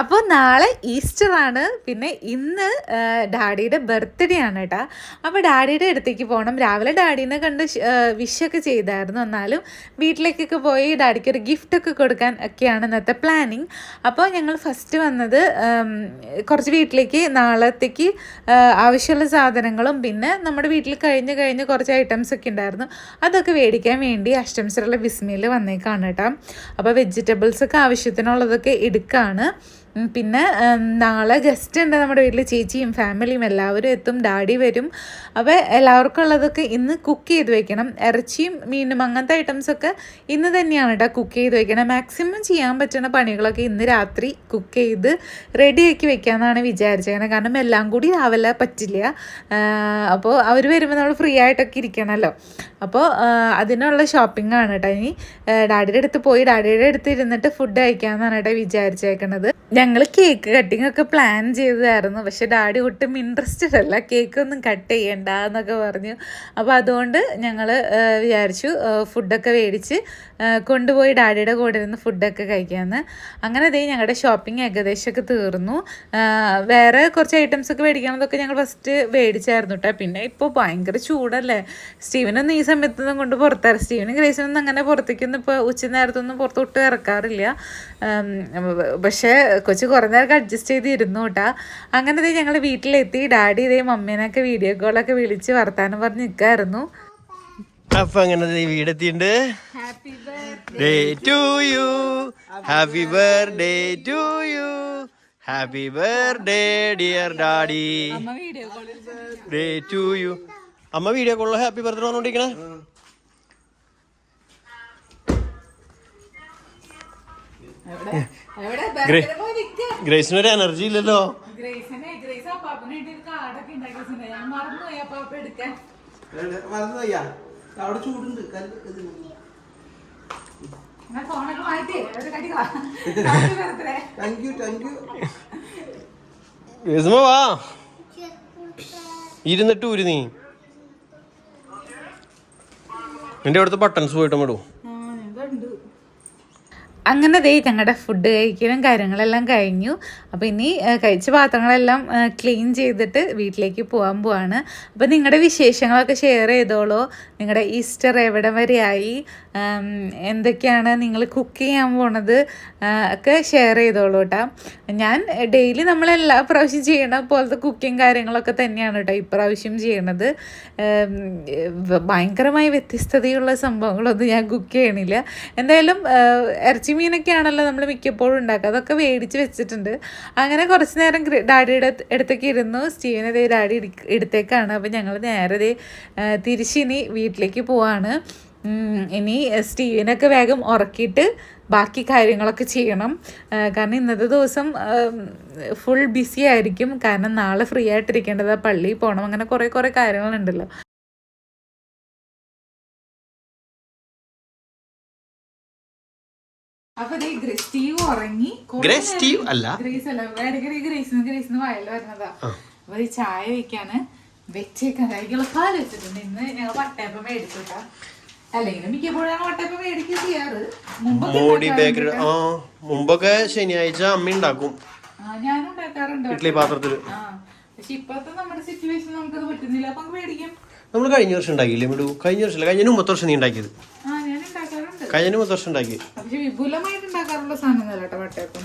അപ്പോൾ നാളെ ഈസ്റ്റർ ആണ്. പിന്നെ ഇന്ന് ഡാഡിയുടെ ബർത്ത്ഡേ ആണ് കേട്ടോ അപ്പോൾ ഡാഡിയുടെ അടുത്തേക്ക് പോകണം രാവിലെ ഡാഡീനെ കണ്ട് വിഷൊക്കെ ചെയ്തായിരുന്നു. എന്നാലും വീട്ടിലേക്കൊക്കെ പോയി ഡാഡിക്ക് ഒരു ഗിഫ്റ്റ് ഒക്കെ കൊടുക്കാൻ ഒക്കെയാണ് ഇന്നത്തെ പ്ലാനിങ് അപ്പോൾ ഞങ്ങൾ ഫസ്റ്റ് വന്നത് കുറച്ച് വീട്ടിലേക്ക് നാളത്തേക്ക് ആവശ്യമുള്ള സാധനങ്ങളും പിന്നെ നമ്മുടെ വീട്ടിൽ കഴിഞ്ഞ് കഴിഞ്ഞ് കുറച്ച് ഐറ്റംസ് ഒക്കെ ഉണ്ടായിരുന്നു. അതൊക്കെ മേടിക്കാൻ വേണ്ടി അഷ്ടംസറുള്ള ബിസ്മിയിൽ വന്നേക്കാണ് കേട്ടോ അപ്പോൾ വെജിറ്റബിൾസൊക്കെ ആവശ്യത്തിനുള്ളതൊക്കെ എടുക്കുകയാണ് പിന്നെ നാളെ ഗസ്റ്റ് ഉണ്ട് നമ്മുടെ വീട്ടിൽ ചേച്ചിയും ഫാമിലിയും എല്ലാവരും എത്തും ഡാഡി വരും. അപ്പോൾ എല്ലാവർക്കും ഉള്ളതൊക്കെ ഇന്ന് കുക്ക് ചെയ്ത് വെക്കണം. ഇറച്ചിയും മീനും അങ്ങനത്തെ ഐറ്റംസൊക്കെ ഇന്ന് തന്നെയാണ് കേട്ടോ കുക്ക് ചെയ്ത് വെക്കണം. മാക്സിമം ചെയ്യാൻ പറ്റുന്ന പണികളൊക്കെ ഇന്ന് രാത്രി കുക്ക് ചെയ്ത് റെഡിയാക്കി വെക്കാമെന്നാണ് വിചാരിച്ചേക്കുന്നത് കാരണം എല്ലാം കൂടി രാവിലെ പറ്റില്ല. അപ്പോൾ അവർ വരുമ്പോൾ നമ്മൾ ഫ്രീ ആയിട്ടൊക്കെ ഇരിക്കണമല്ലോ അപ്പോൾ അതിനുള്ള ഷോപ്പിംഗ് ആണ് കേട്ടോ ഇനി. ഡാഡിയുടെ അടുത്ത് പോയി ഡാഡിയുടെ അടുത്ത് ഇരുന്നിട്ട് ഫുഡ് കഴിക്കാമെന്നാണ് കേട്ടോ വിചാരിച്ചേക്കണത്. ഞങ്ങൾ കേക്ക് കട്ടിംഗ് ഒക്കെ പ്ലാൻ ചെയ്തതായിരുന്നു. പക്ഷെ ഡാഡി ഒട്ടും ഇൻട്രസ്റ്റഡ് അല്ല. കേക്ക് ഒന്നും കട്ട് ചെയ്യണ്ട എന്നൊക്കെ പറഞ്ഞു. അപ്പോൾ അതുകൊണ്ട് ഞങ്ങൾ വിചാരിച്ചു ഫുഡൊക്കെ മേടിച്ച് കൊണ്ടുപോയി ഡാഡിയുടെ കൂടെ ഇരുന്ന് ഫുഡൊക്കെ കഴിക്കാമെന്ന് അങ്ങനെ അതേ ഞങ്ങളുടെ ഷോപ്പിംഗ് ഏകദേശമൊക്കെ തീർന്നു. വേറെ കുറച്ച് ഐറ്റംസ് ഒക്കെ മേടിക്കണതൊക്കെ ഞങ്ങൾ ഫസ്റ്റ് മേടിച്ചായിരുന്നു കേട്ടോ പിന്നെ ഇപ്പോൾ ഭയങ്കര ചൂടല്ലേ. സ്റ്റീവനൊന്നും ഈ സമയത്തൊന്നും കൊണ്ട് പുറത്താറ് സ്റ്റീവനും ഗ്രേസിനൊന്നും അങ്ങനെ പുറത്തേക്കൊന്നും ഇപ്പോൾ ഉച്ച നേരത്തൊന്നും പുറത്തോട്ട് ഇറക്കാറില്ല. പക്ഷേ കൊച്ചു കുറേ നേരം അഡ്ജസ്റ്റ് ചെയ്ത് ഇരുന്നു കേട്ടാ. അങ്ങനെ ദേ ഞങ്ങൾ വീട്ടിലെത്തി. ഡാഡി ഇതേ മമ്മീനൊക്കെ വീഡിയോ കോളൊക്കെ വിളിച്ച് വർത്താനം പറഞ്ഞ് നിൽക്കായിരുന്നു അപ്പൊ അങ്ങനെ ദേ വീടെത്തിണ്ട് day to you happy birthday to you happy birthday dear daddy day to you അമ്മ വീഡിയോ കോളിൽ ഹാപ്പി ബർത്ത്ഡേ പറഞ്ഞോണ്ടിരിക്കണേ. ഗ്രേസിന് ഒരു എനർജി ഇല്ലല്ലോ വാ. ഇരുന്നിട്ട് ഊരി നീ. എന്റെ അടുത്ത് ബട്ടൺസ് പോയിട്ട് വിടൂ അങ്ങനെ ദേ ഞങ്ങളുടെ ഫുഡ് കഴിക്കലും കാര്യങ്ങളെല്ലാം കഴിഞ്ഞു. അപ്പോൾ ഇനി കഴിച്ച പാത്രങ്ങളെല്ലാം ക്ലീൻ ചെയ്തിട്ട് വീട്ടിലേക്ക് പോകാൻ പോവാണ്. അപ്പോൾ നിങ്ങളുടെ വിശേഷങ്ങളൊക്കെ ഷെയർ ചെയ്തോളൂ. നിങ്ങളുടെ ഈസ്റ്റർ എവിടെ വരെയായി ആയി? എന്തൊക്കെയാണ് നിങ്ങൾ കുക്ക് ചെയ്യാൻ പോണത്? ഒക്കെ ഷെയർ ചെയ്തോളൂ കേട്ടോ ഞാൻ ഡെയിലി നമ്മളെല്ലാ പ്രാവശ്യം ചെയ്യണ പോലത്തെ കുക്കിങ് കാര്യങ്ങളൊക്കെ തന്നെയാണ് കേട്ടോ ഇപ്രാവശ്യം ചെയ്യണത്. ഭയങ്കരമായി വ്യത്യസ്തതയുള്ള സംഭവങ്ങളൊന്നും ഞാൻ കുക്ക് ചെയ്യണില്ല. എന്തായാലും ഇറച്ചി മീനൊക്കെ നമ്മൾ മിക്കപ്പോഴും ഉണ്ടാക്കുക. അതൊക്കെ മേടിച്ച് വെച്ചിട്ടുണ്ട്. അങ്ങനെ കുറച്ച് നേരം ഡാഡിയുടെ അടുത്ത് അടുത്തേക്ക് ഇരുന്നു. സ്റ്റീവിനെ ദേ ഡാഡി എടുത്തേക്കാണ്. അപ്പം ഞങ്ങൾ നേരെ തിരിച്ചിനി വീട്ടിലേക്ക് പോവാണ്. ഇനി സ്റ്റീവിനൊക്കെ വേഗം ഉറക്കിയിട്ട് ബാക്കി കാര്യങ്ങളൊക്കെ ചെയ്യണം. കാരണം ഇന്നത്തെ ദിവസം ഫുൾ ബിസി ആയിരിക്കും. കാരണം നാളെ ഫ്രീ ആയിട്ടിരിക്കേണ്ടത് പള്ളിയിൽ പോകണം അങ്ങനെ കുറേ കുറേ കാര്യങ്ങളുണ്ടല്ലോ. അപ്പൊ സ്റ്റീവ് ഉറങ്ങി. സ്റ്റീവ് അല്ല. ഗ്രേസ് അല്ല ഇടയ്ക്കിടെ ഗ്രേസിന് ഗ്രേസിന് വയൽ വരുന്നതാ. അപ്പൊ ഈ ചായ വെക്കാന് വെച്ചേക്കാൻ കഴിക്കുള്ള പാൽ വെച്ചിട്ടുണ്ട്. ഇന്ന് ഞങ്ങൾ വട്ടയപ്പം മേടിച്ചു കേട്ടാ അല്ലെങ്കിൽ മിക്കപ്പോഴും ഞങ്ങൾ വട്ടയപ്പം മേടിക്കുക ചെയ്യാറ്. മുമ്പൊക്കെ മോഡി ബേക്കറി ആ മുമ്പൊക്കെ ശനിയാഴ്ച അമ്മ ഉണ്ടാക്കും. ഞാനും ഉണ്ടാക്കാറുണ്ട് ഇഡ്ലി പാത്രത്തിൽ. പക്ഷെ ഇപ്പത്തെ നമ്മുടെ സിറ്റുവേഷൻ നമുക്കത് പറ്റുന്നില്ല. അപ്പൊ നമുക്ക് മേടിക്കും. നമ്മൾ കഴിഞ്ഞ വർഷം ഉണ്ടാക്കിയില്ലേ മിടു? കഴിഞ്ഞ വർഷം കഴിഞ്ഞ മുമ്പത്തെ വർഷം നീ ഉണ്ടാക്കിയത്. ആ കഴിഞ്ഞ മൂന്ന് വർഷം ഉണ്ടാക്കി. പക്ഷെ വിപുലമായിട്ട് ഉണ്ടാക്കാറുള്ള സാധനം കേട്ടോ വട്ടയപ്പം.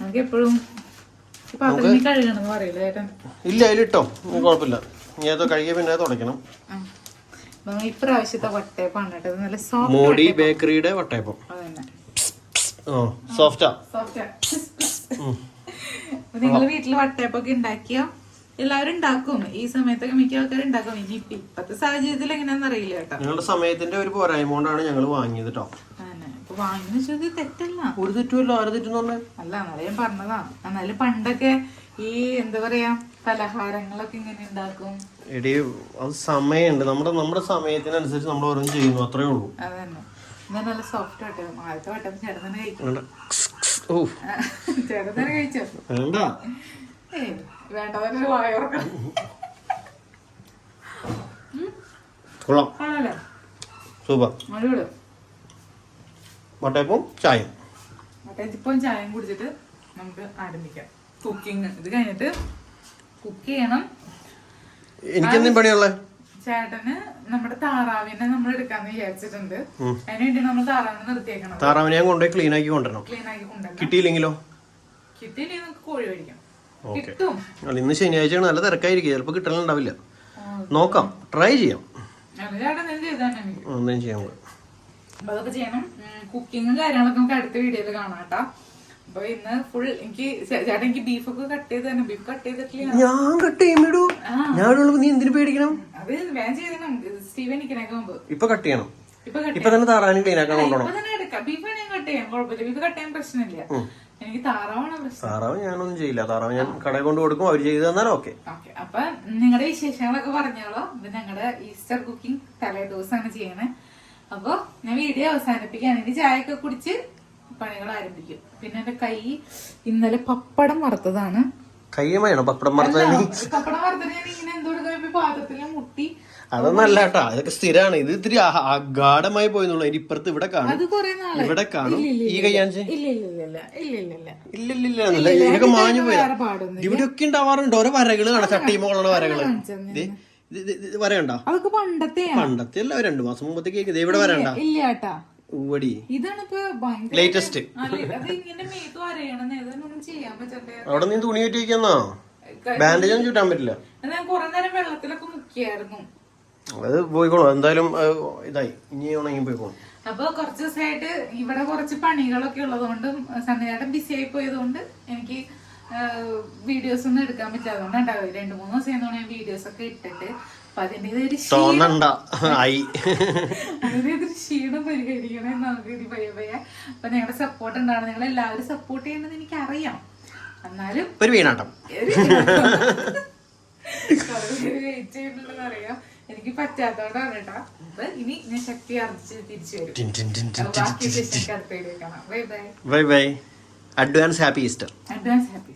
നമുക്ക് എപ്പോഴും ഇല്ല അതിലിട്ടോ. കുഴപ്പമില്ല. അത് കഴുകിയ പിന്നെ തുടയ്ക്കണം. ഇപ്രാവശ്യത്തെ വട്ടയപ്പാണ് കേട്ടോ. നല്ല സോഫ്റ്റ് മോഡി ബേക്കറിയുടെ വട്ടയപ്പം. ആ സോഫ്റ്റാ സോഫ്റ്റ് നിങ്ങൾ വീട്ടിൽ വട്ടയപ്പൊക്കെ ഉണ്ടാക്കിയോ? എല്ലാവരും ഉണ്ടാക്കും. ഈ സമയത്തൊക്കെ മിക്ക ആൾക്കാരും ഉണ്ടാക്കും. ഇനി ഇപ്പൊ ഇപ്പത്തെ സാഹചര്യത്തിൽ എങ്ങനെയാന്ന് അറിയില്ല കേട്ടോ. ഞങ്ങളുടെ സമയത്തിന്റെ ഒരു പോരായ്മ കൊണ്ടാണ് ഞങ്ങൾ വാങ്ങിയത് കേട്ടോ വാങ്ങിന്ന് വെച്ചത് തെറ്റല്ല. ഒരു തെറ്റുമല്ലോ. ആര് തെറ്റെന്ന് പറഞ്ഞേ? അല്ല എന്നാലും ഞാൻ പറഞ്ഞതാ. എന്നാലും പണ്ടൊക്കെ ഈ എന്താ പറയാ പലഹാരങ്ങളൊക്കെ ഇങ്ങനെ ഉണ്ടാക്കും. എടി അത് സമയമുണ്ട്. നമ്മുടെ നമ്മുടെ സമയത്തിനനുസരിച്ച് നമ്മൾ ഓരോന്നും ചെയ്യുന്നു. അത്രേ ഉള്ളൂ. അതന്നെ. ഇന്ന് നല്ല സോഫ്റ്റ് വട്ടം ആദ്യത്തെ വട്ടം ചേട്ടൻ തന്നെ കഴിക്കും ചേട്ടൻ തന്നെ കഴിച്ചോ. വേണ്ട. വേണ്ടവരെ വായോർക്കണം കൊള്ളാം ആണല്ലേ സൂപ്പർ അടിപൊളി വട്ടയപ്പം ചായയും ഇപ്പം ചായയും കുടിച്ചിട്ട് നമുക്ക് ആരംഭിക്കാം. കുക്കിംഗ് ഇത് കഴിഞ്ഞിട്ട് കുക്ക് ചെയ്യണം. എനിക്കെന്തും പണിയുള്ളേ ചേട്ടന് നമ്മുടെ താറാവിനെ നമ്മൾ എടുക്കാന്ന് വിചാരിച്ചിട്ടുണ്ട്. അതിനുവേണ്ടി നമ്മൾ താറാവിനെ നിർത്തിയേക്കണം. താറാവിനെ ഞാൻ കൊണ്ടുപോയി ക്ലീൻ ആക്കി കൊണ്ടുവരണം. ക്ലീൻ ആക്കി കൊണ്ടുവരണം. കിട്ടിയില്ലെങ്കിലോ? കിട്ടിയില്ലെങ്കിൽ നമുക്ക് കോഴി മേടിക്കാം. ഓക്കെ കിട്ടും. അല്ല ഇന്ന് ശനിയാഴ്ചയാണ് നല്ല തിരക്കായിരിക്കും. ചിലപ്പോൾ കിട്ടലുണ്ടാവില്ല നോക്കാം. ട്രൈ ചെയ്യാം. ഒന്നും ചെയ്യാൻ കൂടെ അതൊക്കെ ചെയ്യണം. കുക്കിങ്ങും കാര്യങ്ങളൊക്കെ നമുക്ക് അടുത്ത വീഡിയോയിൽ കാണാം കേട്ടോ. അപ്പൊ ഇന്ന് ഫുൾ എനിക്ക് ചേട്ടൻ എനിക്ക് ബീഫൊക്കെ കട്ട് ചെയ്ത് തന്നെ ബീഫ് കട്ട് ചെയ്തിട്ടില്ല. ഞാൻ കട്ട് ചെയ്യുമ്പോഴൂ ഞാൻ ഇവിടെ നീ എന്തിനു പേടിക്കണം? അത് വേഗം ചെയ്തണം സ്റ്റീവൻ നിൽക്കണേക്ക് മുമ്പ്. ഇപ്പൊ കട്ട് ചെയ്യണം. ഇപ്പൊ തന്നെ താറാനും ക്ലീൻ ആക്കാൻ കൊണ്ടുപോകണം. ബീഫ് വേണമെങ്കിൽ കട്ട് ചെയ്യാം. കുഴപ്പമില്ല. ബീഫ് കട്ട് ചെയ്യാൻ പ്രശ്നമില്ല. താറാവ് ഞാനൊന്നും ചെയ്യില്ല. താറാവ് ഞാൻ കടയിൽ കൊണ്ട് കൊടുക്കും അവർ ചെയ്തു തന്നാൽ ഓക്കെ. അപ്പൊ നിങ്ങളുടെ വിശേഷങ്ങളൊക്കെ പറഞ്ഞോളൂ. ഇത് ഞങ്ങളുടെ ഈസ്റ്റർ കുക്കിംഗ് തലേ ദിവസമാണ് ചെയ്യണേ. അപ്പൊ ഞാൻ വീഡിയോ അവസാനിപ്പിക്കാൻ ഇനി ചായയൊക്കെ കുടിച്ച് പണികൾ ആരംഭിക്കും. പിന്നെ എന്റെ കൈ ഇന്നലെ പപ്പടം വറുത്തതാണ്. കയ്യമാണോ പപ്പടം മറന്നു അതൊന്നല്ല കേട്ടോ. അതൊക്കെ സ്ഥിരമാണ് ഇത് ഇത്തിരി അഗാഠമായി പോയെന്നുള്ളു. അതിന് ഇപ്പുറത്ത് ഇവിടെ കാണും. ഇവിടെ കാണും. ഈ കയ്യാഞ്ച് ഇല്ലില്ലില്ല ഇതൊക്കെ മാഞ്ഞു പോയി ഇവിടെയൊക്കെ ഉണ്ടാവാറുണ്ട്. ഓരോ വരകൾ കാണാം. ചട്ടിയുമ്പോഴുള്ള വരകൾ. വരണ്ട അതൊക്കെ പണ്ടത്തെ പണ്ടത്തെ അല്ല രണ്ടു മാസം മുമ്പത്തേക്ക് ഇവിടെ വരണ്ട ഇല്ലാട്ടാ ലേറ്റസ്റ്റ് അവിടെ നീ തുണി കെട്ടി ബാൻഡേജ് ഒന്നും ചുറ്റാൻ പറ്റില്ല. വെള്ളത്തിലൊക്കെ മുക്കിയായിരുന്നു. അത് പോയിക്കോളും. എന്തായാലും ഇതായി. ഇനി ഉണങ്ങി പോയിക്കോളും. അപ്പൊ കുറച്ച് ദിവസമായിട്ട് ഇവിടെ കുറച്ച് പണികളൊക്കെ ഉള്ളതുകൊണ്ടും സന്നിധാനം ബിസി ആയി പോയതുകൊണ്ട് എനിക്ക് വീഡിയോസ് ഒന്നും എടുക്കാൻ പറ്റാത്തതുകൊണ്ട് ഉണ്ടാവും രണ്ടു മൂന്ന് ദിവസം ആയതുകൊണ്ട് ഞാൻ വീഡിയോസ് ഒക്കെ ഇട്ടിട്ട് അപ്പൊ അതിന്റെ ഒരു ഒരു ക്ഷീണം പരിഹരിക്കണേ നമുക്ക് ഇനി പയ്യ പയ്യ. അപ്പൊ നിങ്ങളുടെ സപ്പോർട്ട് ഉണ്ടാവണം. നിങ്ങൾ എല്ലാവരും സപ്പോർട്ട് ചെയ്യണമെന്ന് എനിക്ക് അറിയാം എന്നാലും ഒരു വീണാട്ടം. അറിയാം. എനിക്ക് പറ്റാത്തോണ്ടാണ് കേട്ടോ അപ്പൊ ഇനി ഞാൻ ശക്തി അർജിച്ച് തിരിച്ചു വരും. ബാക്കി bye bye. Bye bye. Advance happy Easter. Advance happy